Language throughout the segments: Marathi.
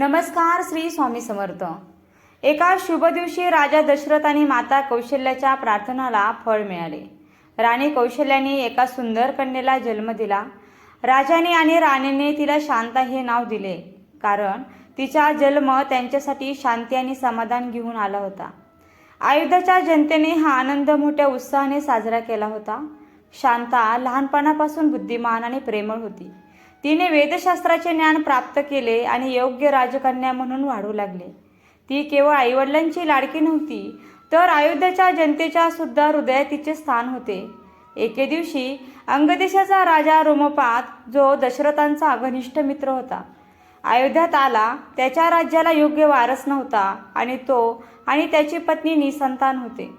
नमस्कार श्री स्वामी समर्थ. एका शुभ दिवशी राजा दशरथ आणि माता कौशल्याच्या प्रार्थनाला फळ मिळाले. राणी कौशल्याने एका सुंदर कन्येला जन्म दिला. राजाने आणि राणीने तिला शांता हे नाव दिले. कारण तिचा जन्म त्यांच्यासाठी शांती आणि समाधान घेऊन आला होता. अयोध्याच्या जनतेने हा आनंद मोठ्या उत्साहाने साजरा केला होता. शांता लहानपणापासून बुद्धिमान आणि प्रेमळ होती. तिने वेदशास्त्राचे ज्ञान प्राप्त केले आणि योग्य राजकन्या म्हणून वाढू लागले. ती केवळ आईवडिलांची लाडकी नव्हती तर अयोध्याच्या जनतेच्या सुद्धा हृदयात तिचे स्थान होते. एके दिवशी अंगदेशाचा राजा रोमपात जो दशरथांचा घनिष्ठ मित्र होता अयोध्यात आला. त्याच्या राज्याला योग्य वारस नव्हता आणि तो आणि त्याची पत्नी निसंतान होते.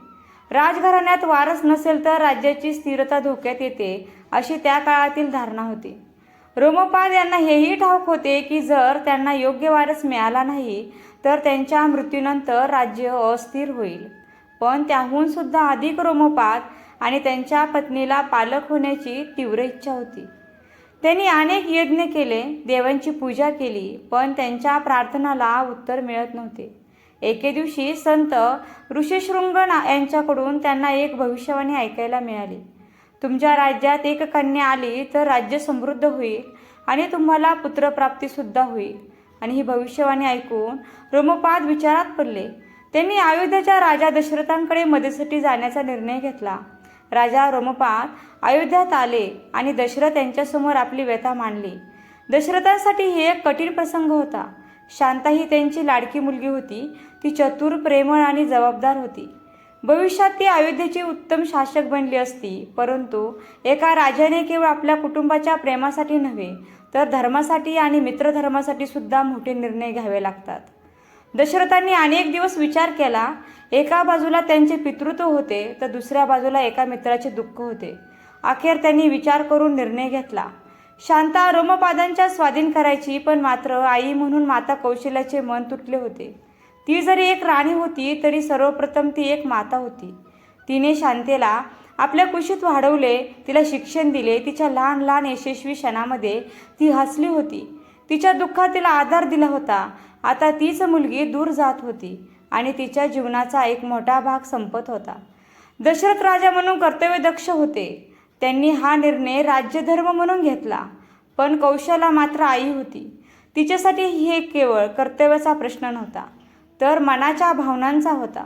राजघराण्यात वारस नसेल तर राज्याची स्थिरता धोक्यात येते अशी त्या काळातील धारणा होती. रोमपाद यांना हेही ठाऊक होते की जर त्यांना योग्य वारस मिळाला नाही तर त्यांच्या मृत्यूनंतर राज्य अस्थिर होईल. पण त्याहून सुद्धा अधिक रोमपाद आणि त्यांच्या पत्नीला पालक होण्याची तीव्र इच्छा होती. त्यांनी अनेक यज्ञ केले देवांची पूजा केली पण त्यांच्या प्रार्थनाला उत्तर मिळत नव्हते. एके दिवशी संत ऋषीशृंग यांच्याकडून त्यांना एक भविष्यवाणी ऐकायला मिळाली. तुमच्या राज्यात एक कन्या आली तर राज्य समृद्ध होईल आणि तुम्हाला पुत्रप्राप्तीसुद्धा होईल. आणि ही भविष्यवाणी ऐकून रोमपाद विचारात पडले. त्यांनी अयोध्याच्या राजा दशरथांकडे मदतीसाठी जाण्याचा निर्णय घेतला. राजा रोमपाद अयोध्यात आले आणि दशरथ यांच्यासमोर आपली व्यथा मांडली. दशरथांसाठी हे एक कठीण प्रसंग होता. शांता ही त्यांची लाडकी मुलगी होती. ती चतुर प्रेमळ आणि जबाबदार होती. भविष्यात ती अयोध्येची उत्तम शासक बनली असती. परंतु एका राजाने केवळ आपल्या कुटुंबाच्या प्रेमासाठी नव्हे तर धर्मासाठी आणि मित्रधर्मासाठी सुद्धा मोठे निर्णय घ्यावे लागतात. दशरथांनी अनेक दिवस विचार केला एका बाजूला त्यांचे पितृत्व होते तर दुसऱ्या बाजूला एका मित्राचे दुःख होते. अखेर त्यांनी विचार करून निर्णय घेतला. शांता रोमपादांच्या स्वाधीन करायची पण मात्र आई म्हणून माता कौशल्याचे मन तुटले होते. ती जरी एक राणी होती तरी सर्वप्रथम ती एक माता होती. तिने शांतेला आपल्या कुशीत वाढवले तिला शिक्षण दिले तिच्या लहान लहान यशस्वी क्षणामध्ये ती हसली होती. तिच्या दुःखात तिला आधार दिला होता. आता तीच मुलगी दूर जात होती आणि तिच्या जीवनाचा एक मोठा भाग संपत होता. दशरथ राजा म्हणून कर्तव्यदक्ष होते. त्यांनी हा निर्णय राज्यधर्म म्हणून घेतला पण कौशला मात्र आई होती. तिच्यासाठी हे केवळ कर्तव्याचा प्रश्न नव्हता. तर मनाच्या भावनांचा होता.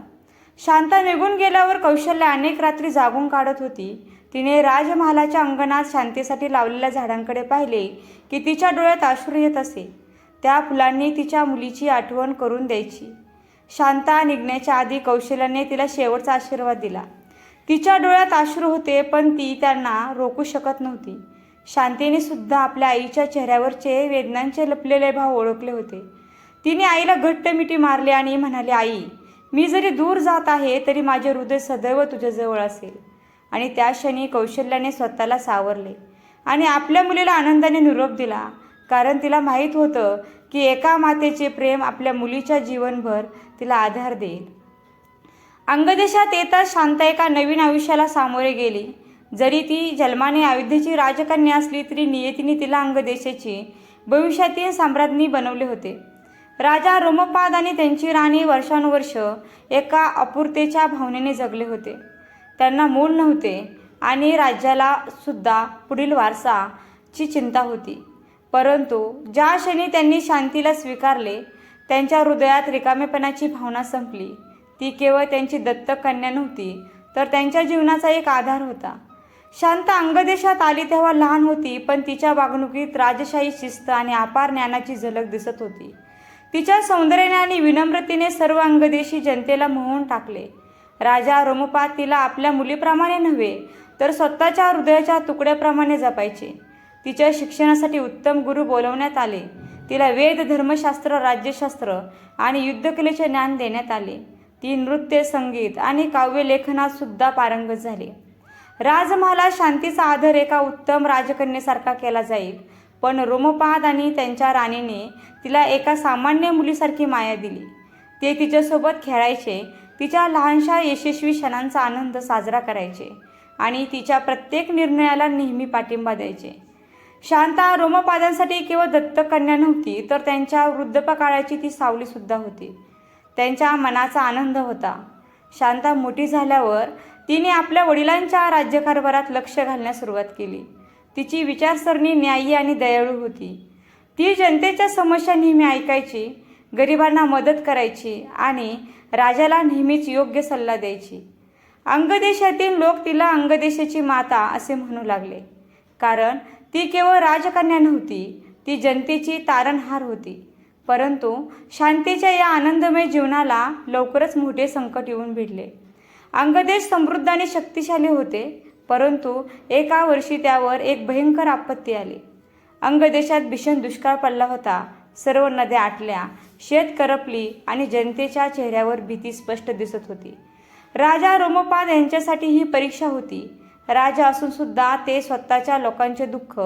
शांता निघून गेल्यावर कौशल्य अनेक रात्री जागून काढत होती. तिने राजमहालाच्या अंगणात शांतीसाठी लावलेल्या झाडांकडे पाहिले की तिच्या डोळ्यात अश्रू येत असे. त्या फुलांनी तिच्या मुलीची आठवण करून द्यायची. शांता निघण्याच्या आधी कौशल्याने तिला शेवटचा आशीर्वाद दिला. तिच्या डोळ्यात अश्रू होते पण ती त्यांना रोखू शकत नव्हती. शांतीने सुद्धा आपल्या आईच्या चेहऱ्यावरचे वेदनांचे लपलेले भाव ओळखले होते. तिने आईला घट्ट मिठी मारली आणि म्हणाली आई मी जरी दूर जात आहे तरी माझे हृदय सदैव तुझ्याजवळ असेल. आणि त्या क्षणी कौशल्याने स्वतःला सावरले आणि आपल्या मुलीला आनंदाने निरोप दिला. कारण तिला माहीत होतं की एका मातेचे प्रेम आपल्या मुलीच्या जीवनभर तिला आधार देईल. अंगदेशात येताच शांता एका नवीन आयुष्याला सामोरे गेली. जरी ती जन्माने अयोध्येची राजकन्या असली तरी नियतीने तिला अंगदेशाची भविष्यातील साम्राज्ञी बनवले होते. राजा रोमपाद आणि त्यांची राणी वर्षानुवर्ष एका अपूर्तेच्या भावनेने जगले होते. त्यांना मूल नव्हते आणि राज्याला सुद्धा पुढील वारसाची चिंता होती. परंतु ज्या क्षणी त्यांनी शांतीला स्वीकारले त्यांच्या हृदयात रिकामेपणाची भावना संपली. ती केवळ त्यांची दत्तक कन्या नव्हती तर त्यांच्या जीवनाचा एक आधार होता. शांत अंगदेशात आली तेव्हा लहान होती पण तिच्या वागणुकीत राजशाही शिस्त आणि अपार ज्ञानाची झलक दिसत होती. तिच्या सौंदर्याने आणि विनम्रतेने सर्व अंगदेशी जनतेला मोहून टाकले. राजा रोमपा तिला आपल्या मुलीप्रमाणे नव्हे तर स्वतःच्या हृदयाच्या तुकड्याप्रमाणे जपायचे. तिच्या शिक्षणासाठी उत्तम गुरु बोलवण्यात आले. तिला वेद धर्मशास्त्र राज्यशास्त्र आणि युद्धकलेचे ज्ञान देण्यात आले. ती नृत्य संगीत आणि काव्यलेखनात सुद्धा पारंगत झाली. राजमहाला शांतीचा आदर एका उत्तम राजकन्येसारखा केला जाईल पण रोमपाद आणि त्यांच्या राणीने तिला एका सामान्य मुलीसारखी माया दिली. ते तिच्यासोबत खेळायचे तिच्या लहानशा यशस्वी क्षणांचा आनंद साजरा करायचे आणि तिच्या प्रत्येक निर्णयाला नेहमी पाठिंबा द्यायचे. शांता रोमपादांसाठी केवळ दत्तक कन्या नव्हती तर त्यांच्या वृद्धपकाळाची ती सावलीसुद्धा होती. त्यांच्या मनाचा आनंद होता. शांता मोठी झाल्यावर तिने आपल्या वडिलांच्या राज्यकारभारात लक्ष घालण्यास सुरुवात केली. तिची विचारसरणी न्यायी आणि दयाळू होती. ती जनतेच्या समस्या नेहमी ऐकायची गरिबांना मदत करायची आणि राजाला नेहमीच योग्य सल्ला द्यायची. अंगदेशातील लोक तिला अंगदेशाची माता असे म्हणू लागले. कारण ती केवळ राजकन्या नव्हती ती जनतेची तारणहार होती. परंतु शांतीच्या या आनंदमय जीवनाला लवकरच मोठे संकट येऊन भिडले. अंगदेश समृद्ध आणि शक्तिशाली होते. परंतु एका वर्षी त्यावर एक भयंकर आपत्ती आली. अंगदेशात भीषण दुष्काळ पडला होता. सर्व नद्या आटल्या शेत करपली आणि जनतेच्या चेहऱ्यावर भीती स्पष्ट दिसत होती. राजा रोमपाद यांच्यासाठी ही परीक्षा होती. राजा असून सुद्धा ते स्वतःच्या लोकांचे दुःख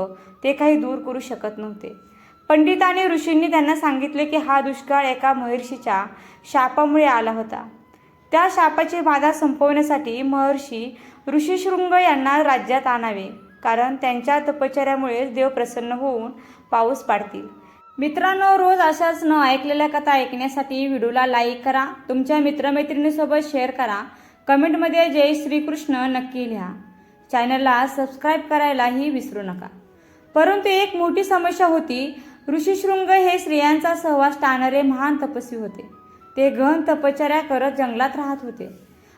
ते काही दूर करू शकत नव्हते. पंडिताने ऋषींनी त्यांना सांगितले की हा दुष्काळ एका महर्षीच्या शापामुळे आला होता. त्या शापाची बाधा संपवण्यासाठी महर्षी ऋषीशृंग यांना राज्यात आणावे कारण त्यांच्या तपश्चर्यामुळेच देव प्रसन्न होऊन पाऊस पाडतील. मित्रांनो रोज अशाच न ऐकलेल्या कथा ऐकण्यासाठी व्हिडिओला लाईक करा तुमच्या मित्रमैत्रिणीसोबत शेअर करा कमेंटमध्ये जय श्रीकृष्ण नक्की लिहा. चॅनलला सबस्क्राईब करायलाही विसरू नका. परंतु एक मोठी समस्या होती ऋषीशृंग हे स्त्रियांचा सहवास टाळणारे महान तपस्वी होते. ते घन तपश्चर्या करत जंगलात राहत होते.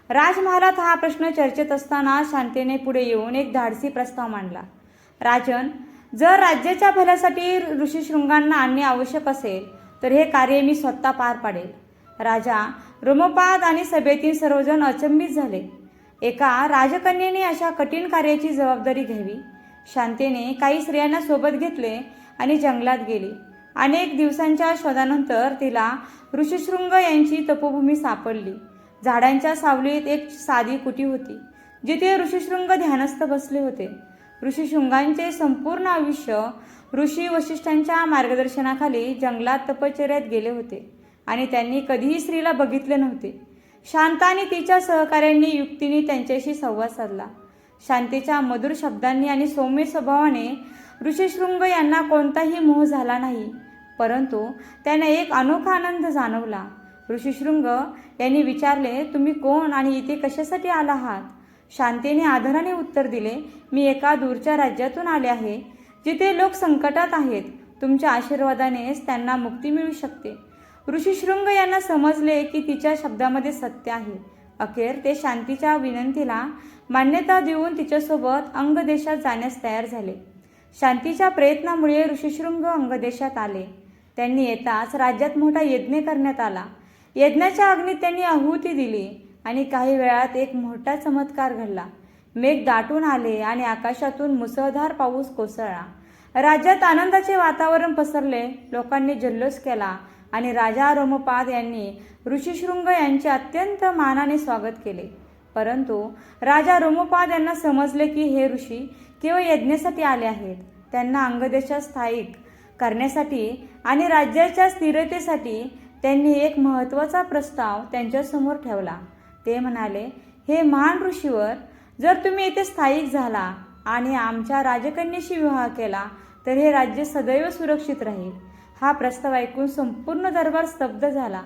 राजमहालात हा प्रश्न चर्चेत असताना शांतीने पुढे येऊन एक धाडसी प्रस्ताव मांडला. राजन जर राज्याच्या भल्यासाठी ऋषीशृंगांना आणणे आवश्यक असेल तर हे कार्य मी स्वतः पार पाडेल. राजा रोमपाद आणि सभेतील सर्वजण अचंबित झाले. एका राजकन्येने अशा कठीण कार्याची जबाबदारी घ्यावी. शांतीने काही स्त्रियांना सोबत घेतले आणि जंगलात गेली. अनेक दिवसांच्या शोधानंतर तिला ऋषीशृंग यांची तपोभूमी सापडली. झाडांच्या सावलीत एक साधी कुटी होती जिथे ऋषीशृंग ध्यानस्थ बसले होते. ऋषीशृंगांचे संपूर्ण आयुष्य ऋषी वशिष्ठांच्या मार्गदर्शनाखाली जंगलात तपश्चर्यात गेले होते आणि त्यांनी कधीही स्त्रीला बघितले नव्हते. शांताने आणि तिच्या सहकाऱ्यांनी युक्तीने त्यांच्याशी संवाद साधला. शांतीच्या मधुर शब्दांनी आणि सौम्य स्वभावाने ऋषीशृंग यांना कोणताही मोह झाला नाही. परंतु त्यांना एक अनोखा आनंद जाणवला. ऋषीशृंग यांनी विचारले तुम्ही कोण आणि इथे कशासाठी आला आहात? शांतीने आदराने उत्तर दिले मी एका दूरच्या राज्यातून आले आहे जिथे लोक संकटात आहेत. तुमच्या आशीर्वादानेच त्यांना मुक्ती मिळू शकते. ऋषीशृंग यांना समजले की तिच्या शब्दामध्ये सत्य आहे. अखेर ते शांतीच्या विनंतीला मान्यता देऊन तिच्यासोबत अंगदेशात जाण्यास तयार झाले. शांतीच्या प्रयत्नामुळे ऋषीशृंग अंगदेशात आले. त्यांनी येताच राज्यात मोठा यज्ञ करण्यात आला. यज्ञाच्या अग्नीत त्यांनी आहुती दिली आणि काही वेळात एक मोठा चमत्कार घडला. मेघ दाटून आले आणि आकाशातून मुसळधार पाऊस कोसळला. राज्यात आनंदाचे वातावरण पसरले लोकांनी जल्लोष केला आणि राजा रोमपाद यांनी ऋषीशृंग यांचे अत्यंत मानाने स्वागत केले. परंतु राजा रोमपाद यांना समजले की हे ऋषी केवळ यज्ञासाठी आले आहेत. त्यांना अंगदेशात स्थायिक करण्यासाठी आणि राज्याच्या स्थिरतेसाठी त्यांनी एक महत्त्वाचा प्रस्ताव त्यांच्यासमोर ठेवला. ते म्हणाले हे महान ऋषीवर जर तुम्ही येथे स्थायिक झाला आणि आमच्या राजकन्याशी विवाह केला तर हे राज्य सदैव सुरक्षित राहील. हा प्रस्ताव ऐकून संपूर्ण दरबार स्तब्ध झाला.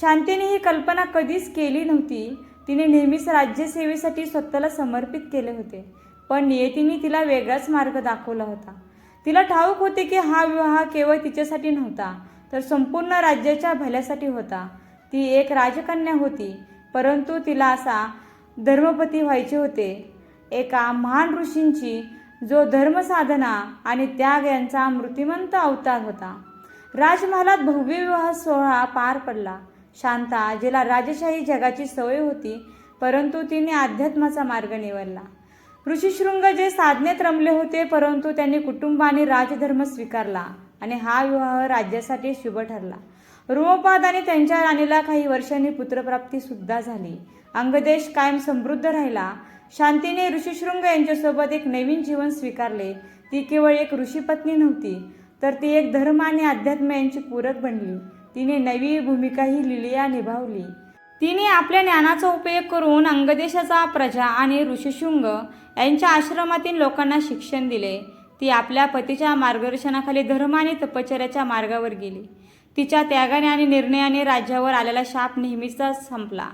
शांतीने ही कल्पना कधीच केली नव्हती. तिने नेहमीच राज्यसेवेसाठी स्वतःला समर्पित केले होते पण नियतीने तिला वेगळाच मार्ग दाखवला होता. तिला ठाऊक होते की हा विवाह केवळ तिच्यासाठी नव्हता तर संपूर्ण राज्याच्या भल्यासाठी होता. ती एक राजकन्या होती परंतु तिला असा धर्मपती व्हायचे होते. एका महान ऋषींची जो धर्मसाधना आणि त्याग यांचा मृत्युमंत अवतार होता. राजमहालात भव्य विवाह सोहळा पार पडला. शांता जिला राजशाही जगाची सवय होती परंतु तिने अध्यात्माचा मार्ग निवडला. ऋषीशृंग जे साधनेत रमले होते परंतु त्यांनी कुटुंब आणि राजधर्म स्वीकारला आणि हा विवाह राज्यासाठी शुभ ठरला. रोमपाद आणि त्यांच्या राणीला काही वर्षांनी पुत्रप्राप्ती सुद्धा झाली. अंगदेश कायम समृद्ध राहिला. शांतीने ऋषीशृंग यांच्यासोबत एक नवीन जीवन स्वीकारले. ती केवळ एक ऋषीपत्नी नव्हती तर ती एक धर्म आणि अध्यात्म यांची पूरक बनली. तिने नवी भूमिकाही लिलिया निभावली. तिने आपल्या ज्ञानाचा उपयोग करून अंगदेशाचा प्रजा आणि ऋषीशृंग यांच्या आश्रमातील लोकांना शिक्षण दिले. ती आपल्या पतीच्या मार्गदर्शनाखाली धर्म आणि तपश्चर्याच्या मार्गावर गेली. तिच्या त्यागाने आणि निर्णयाने राज्यावर आलेला शाप नेहमीचा संपला.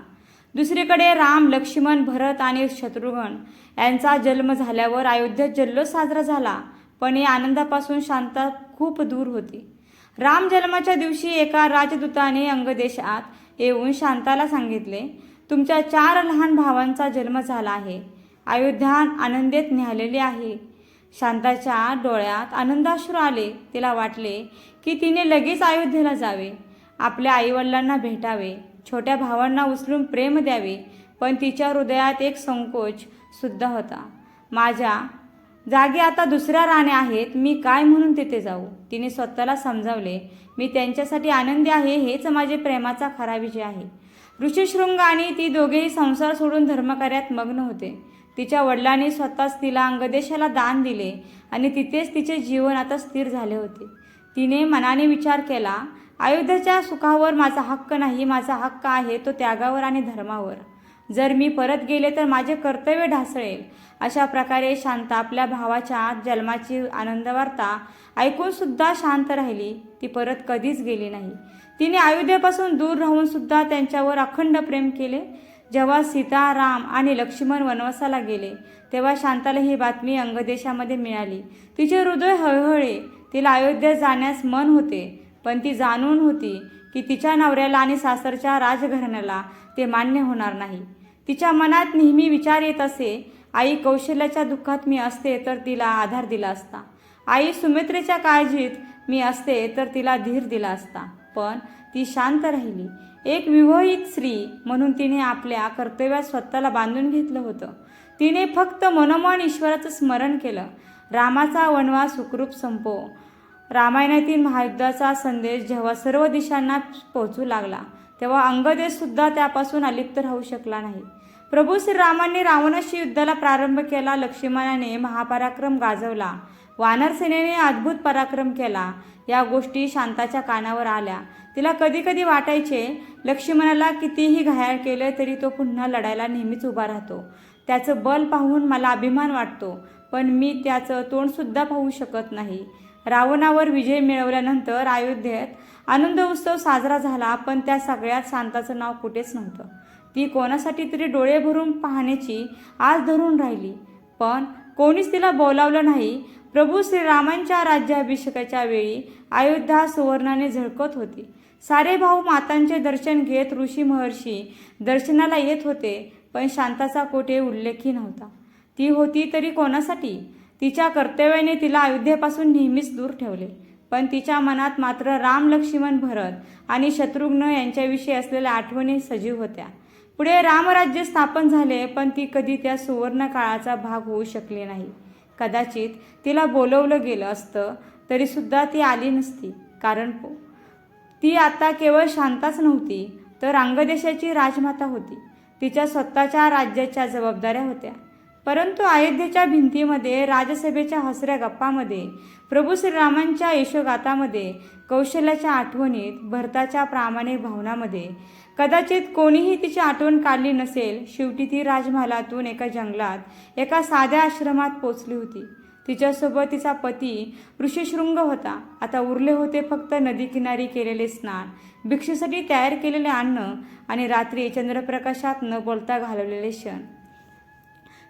दुसरीकडे राम लक्ष्मण भरत आणि शत्रुघ्न यांचा जन्म झाल्यावर अयोध्येत जल्लोष साजरा झाला पण या आनंदापासून शांता खूप दूर होती. राम जन्माच्या दिवशी एका राजदूताने अंगदेशात येऊन शांताला सांगितले तुमच्या चार लहान भावांचा जन्म झाला आहे. अयोध्या आनंदेत न्यालेले आहे. शांताच्या डोळ्यात आनंदाश्रू आले. तिला वाटले की तिने लगेच अयोध्येला जावे आपल्या आईवडिलांना भेटावे छोट्या भावांना उचलून प्रेम द्यावे पण तिच्या हृदयात एक संकोच सुद्धा होता. माझ्या जागी आता दुसऱ्या राण्या आहेत मी काय म्हणून तिथे जाऊ? तिने स्वतःला समजावले मी त्यांच्यासाठी आनंदी आहे हेच माझे प्रेमाचा खरा विजय आहे. ऋषीशृंग आणि ती दोघेही संसार सोडून धर्मकार्यात मग्न होते. तिच्या वडिलांनी स्वतःच तिला अंगदेशाला दान दिले आणि तिथेच तिचे जीवन आता स्थिर झाले होते. तिने मनाने विचार केला अयोध्याच्या सुखावर माझा हक्क नाही माझा हक्क आहे तो त्यागावर आणि धर्मावर. जर मी परत गेले तर माझे कर्तव्य ढासळेल. अशा प्रकारे शांता आपल्या भावाच्या जन्माची आनंदवार्ता ऐकून सुद्धा शांत राहिली. ती परत कधीच गेली नाही. तिने अयोध्येपासून दूर राहून सुद्धा त्यांच्यावर अखंड प्रेम केले. जेव्हा सीता राम आणि लक्ष्मण वनवासाला गेले तेव्हा शांताला ही बातमी अंगदेशामध्ये मिळाली. तिचे हृदय हळहळे तिला अयोध्या जाण्यास मन होते पण ती जाणून होती की तिच्या नवऱ्याला आणि सासरच्या राजघराण्याला ते मान्य होणार नाही. तिच्या मनात नेहमी विचार येत असे आई कौशल्याच्या दुःखात मी असते तर तिला आधार दिला असता. आई सुमित्रेच्या काळजीत मी असते तर तिला धीर दिला असता. पण ती शांत राहिली. एक विवाहित स्त्री म्हणून तिने आपल्या कर्तव्यात स्वतःला बांधून घेतलं होतं. तिने फक्त मनोमन ईश्वराचं स्मरण केलं. रामाचा वनवास सुखरूप संपो. रामायणातील महायुद्धाचा संदेश जेव्हा सर्व दिशांना पोहोचू लागला तेव्हा अंगदेशसुद्धा त्यापासून अलिप्त राहू शकला नाही. प्रभू श्रीरामांनी रावणाशी युद्धाला प्रारंभ केला लक्ष्मणाने महापराक्रम गाजवला वानरसेनेने अद्भुत पराक्रम केला या गोष्टी शांताच्या कानावर आल्या. तिला कधी कधी वाटायचे लक्ष्मणाला कितीही घायाळ केले तरी तो पुन्हा लढायला नेहमीच उभा राहतो. त्याचं बल पाहून मला अभिमान वाटतो पण मी त्याचं तोंडसुद्धा पाहू शकत नाही. रावणावर विजय मिळवल्यानंतर अयोध्येत आनंद उत्सव साजरा झाला पण त्या सगळ्यात शांताचं नाव कुठेच नव्हतं. ती कोणासाठी तरी डोळे भरून पाहण्याची आज धरून राहिली. पण कोणीच तिला बोलावलं नाही. प्रभू श्रीरामांच्या राज्याभिषेकाच्या वेळी अयोध्या सुवर्णाने झळकत होती. सारे भाऊ मातांचे दर्शन घेत ऋषी महर्षी दर्शनाला येत होते पण शांताचा कोठे उल्लेखही नव्हता. ती होती तरी कोणासाठी? तिच्या कर्तव्याने तिला अयोध्येपासून नेहमीच दूर ठेवले. पण तिच्या मनात मात्र राम लक्ष्मण भरत आणि शत्रुघ्न यांच्याविषयी असलेल्या आठवणी सजीव होत्या. पुढे रामराज्य स्थापन झाले पण ती कधी त्या सुवर्ण काळाचा भाग होऊ शकली नाही. कदाचित तिला बोलवलं गेलं असतं तरीसुद्धा ती आली नसती. कारण पो- ती आता केवळ शांताच नव्हती तर अंगदेशाची राजमाता होती. तिच्या स्वतःच्या राज्याच्या जबाबदाऱ्या होत्या. परंतु अयोध्येच्या भिंतीमध्ये राजसभेच्या हसऱ्या गप्पामध्ये प्रभू श्रीरामांच्या यशोगातामध्ये कौशल्याच्या आठवणीत भरताच्या प्रामाणिक भावनामध्ये कदाचित कोणीही तिची आठवण काढली नसेल शेवटी ती राजमहालातून एका जंगलात एका साध्या आश्रमात पोचली होती. तिच्यासोबत तिचा पती ऋषीशृंग होता. आता उरले होते फक्त नदीकिनारी केलेले स्नान भिक्षेसाठी तयार केलेले अन्न आणि रात्री चंद्रप्रकाशात न बोलता घालवलेले क्षण.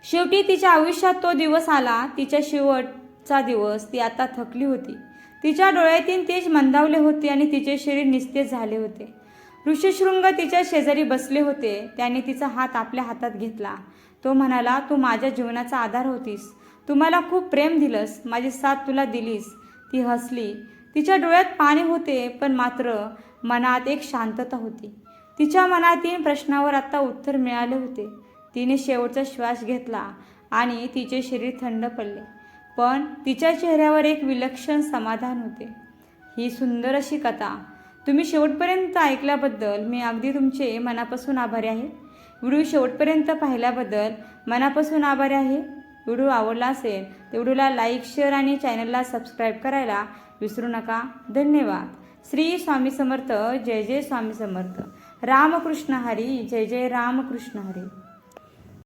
शेवटी तिच्या आयुष्यात तो दिवस आला तिच्या शेवटचा दिवस ती आता थकली होती. तिच्या डोळ्यातील तेज मंदावले होते आणि तिचे शरीर निस्तेज झाले होते. ऋषीशृंग तिच्या शेजारी बसले होते. त्याने तिचा हात आपल्या हातात घेतला. तो म्हणाला तू माझ्या जीवनाचा आधार होतीस. तू मला खूप प्रेम दिलंस. माझी साथ तुला दिलीस. ती हसली. तिच्या डोळ्यात पाणी होते पण मात्र मनात एक शांतता होती. तिच्या मनातील प्रश्नावर आता उत्तर मिळाले होते. तिने शेवटचा श्वास घेतला आणि तिचे शरीर थंड पडले. पण तिच्या चेहऱ्यावर एक विलक्षण समाधान होते. ही सुंदर अशी कथा. तुम्ही शेवटपर्यंत ऐकल्याबद्दल मी अगदी तुमचे मनापासून आभारी आहे. व्हिडिओ शेवटपर्यंत पाहिल्याबद्दल मनापासून आभारी आहे. व्हिडिओ आवडला असेल तर व्हिडिओला लाईक शेअर आणि चॅनलला सबस्क्राईब करायला विसरू नका. धन्यवाद. श्री स्वामी समर्थ. जय जय स्वामी समर्थ. रामकृष्ण हरी. जय जय रामकृष्ण हरी.